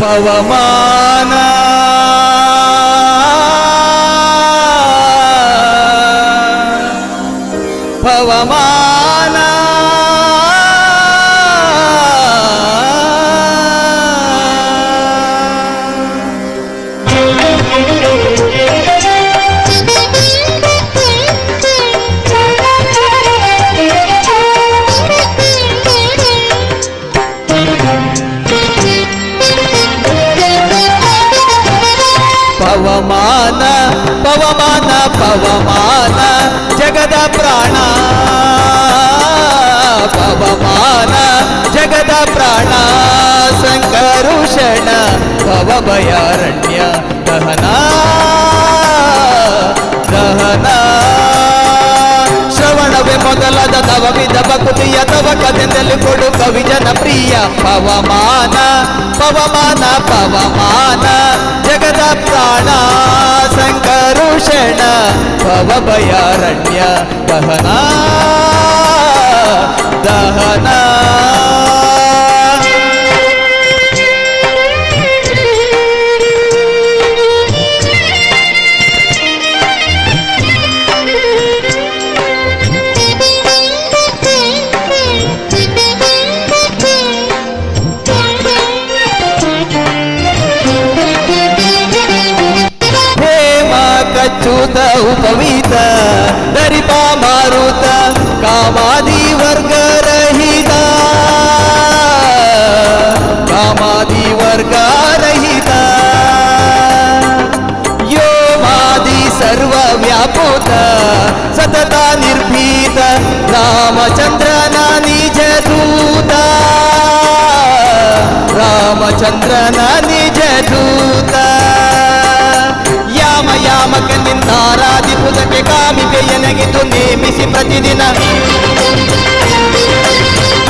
పవమాన. పవమానా. పవమాన పవమాన పవమాన జగద ప్రాణ పవమాన జగద ప్రాణ సంకరుషణ భవభయారణ్య దహనా దహనా ಶ್ರವಣವೇ ಮೊದಲಾದ ತವ ವಿಧ ಭಕ್ತಿಯ ತವ ಕಥೆಂದಲು ಕೊಡು ಕವಿ ಜನ ಪ್ರಿಯ ಪವಮಾನ ಪವಮಾನ ಪವಮಾನ ಜಗದ ಪ್ರಾಣ ಸಂಕರುಷಣ ಭವ ಭಯಾರಣ್ಯ ದಹನ కామాది వర్గరహిత కామాది వర్గరహిత యో మాది సర్వవ్యాపూత. సతత నిర్భీత. రామచంద్ర నా నిజ దూత. రామచంద్ర నా నిజ దూత. ಕಾಮಿಗೆ ಎನಗಿದು ನೇಮಿಸಿ ಪ್ರತಿದಿನ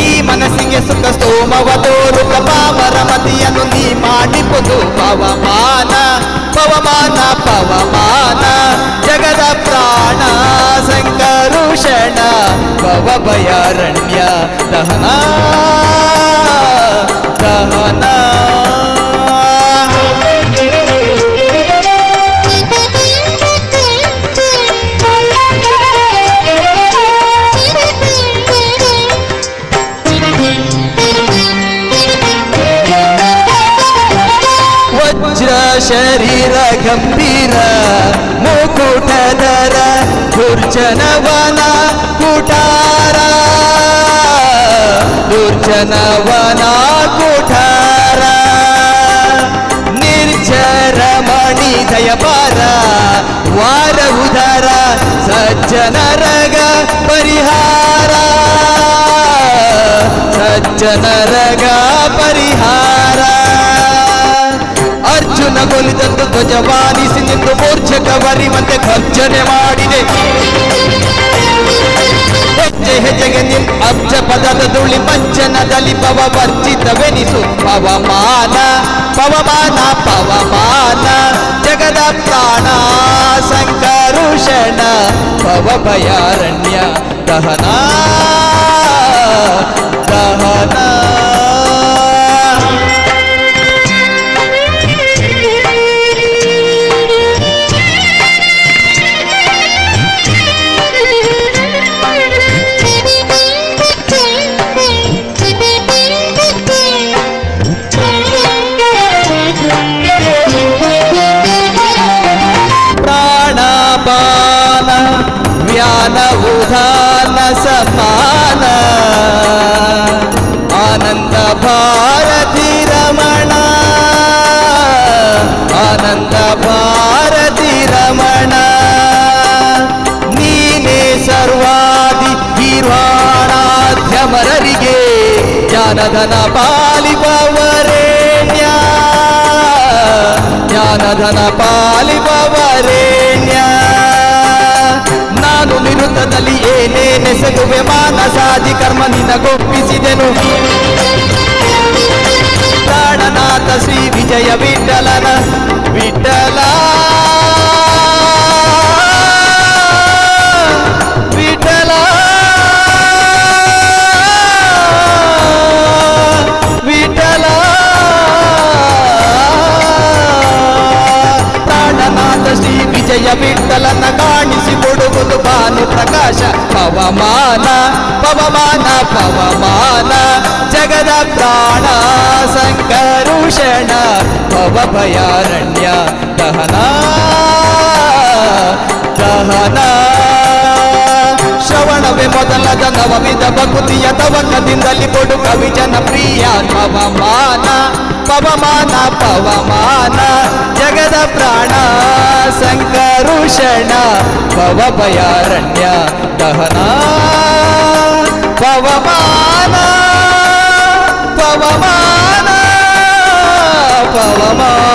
ಈ ಮನಸ್ಸಿಗೆ ಸುಖ ಸ್ತೋಮವ ತೋರು ಪ್ರಭಾವರ ಮತಿಯನ್ನು ನೀ ಮಾಡಿಪುದು ಪವಮಾನ ಪವಮಾನ ಪವಮಾನ ಜಗದ ಪ್ರಾಣ ಸಂಕರುಷಣ ಭವ ಭಯಾರಣ್ಯ ದಹನ ದಹನ ಶರೀರ ಗಂಭೀರ ಮುಕುಟದರ ದುರ್ಜನವನ ಕುಟಾರ ದುರ್ಜನವನ ಕುಠಾರ ನಿರ್ಜರ ಮಣಿ ದಯಪಾರ ವಾರ ಉದರ ಸಜ್ಜನರಗ ಪರಿಹಾರ ಸಜ್ಜನರಗ ಪರಿಹಾರ ಅರ್ಜುನ ಕೊಲಿದಂದು ಧ್ವಜವಾನಿಸಿ ನಿಂದು ಮೂರ್ಛಕ ಮತ್ತೆ ಖರ್ಜನೆ ಮಾಡಿದೆ. ಹೆಜ್ಜೆ ಹೆಜ್ಜೆಗೆ ನಿನ್ ಅಬ್ಜ ಪದದ ದುಳಿ ಪಂಚನದಲ್ಲಿ ಪವ ವರ್ಜಿತವೆನಿಸು ಪವಮಾನ ಪವಮಾನ ಪವಮಾನ, ಜಗದ ಪ್ರಾಣ ಸಂಕರುಷಣ ಪವ ಭಯಾರಣ್ಯ ದಹನ ದಹನ ಸಮಾನ. ಆನಂದ ಭಾರತಿ ರಮಣ ಆನಂದ ಭಾರತಿ ರಮಣ ನೀನೇ ಸರ್ವಾದಿ ನಿರ್ವಾಣಾಧ್ಯಮರರಿಗೆ ಜ್ಞಾನಧನ ಪಾಲಿಪವರೇಣ್ಯ. ಜ್ಞಾನಧನ ಪಾಲಿಪವರೇಣ್ಯ. ನಾನು ನಿರುತ್ತದಲ್ಲಿ ಏನೇನೆಸಗುವೆ ಮಾನಸಾದಿ ಕರ್ಮ ನಿನಗೊಪ್ಪಿಸಿದೆನು ಪ್ರಾಣನಾಥ ಶ್ರೀ ವಿಜಯ ವಿಠಲನ ವಿಠಲ ವಿಠಲ ಪವಮಾನ ಪವಮಾನ ಪವಮಾನ ಜಗದ ಪ್ರಾಣ ಸಂಕರುಷಣ ಭವ ಭಯಾರಣ್ಯ ದಹನ ದಹನ ಶ್ರವಣವೇ ಮೊದಲದ ನವವಿಧ ಭಕುತಿಯ ತವಕದಿಂದಲಿ ಕೊಡು ಕವಿ ಜನಪ್ರಿಯ ಪವಮಾನ ಪವಮಾನ ಪವಮಾನ ಜಗದ ಪ್ರಾಣ ಸಂಕರುಷಣ ಪವಭಯಾರಣ್ಯ ದಹನ ಪವಮಾನ ಪವಮಾನ ಪವಮಾನ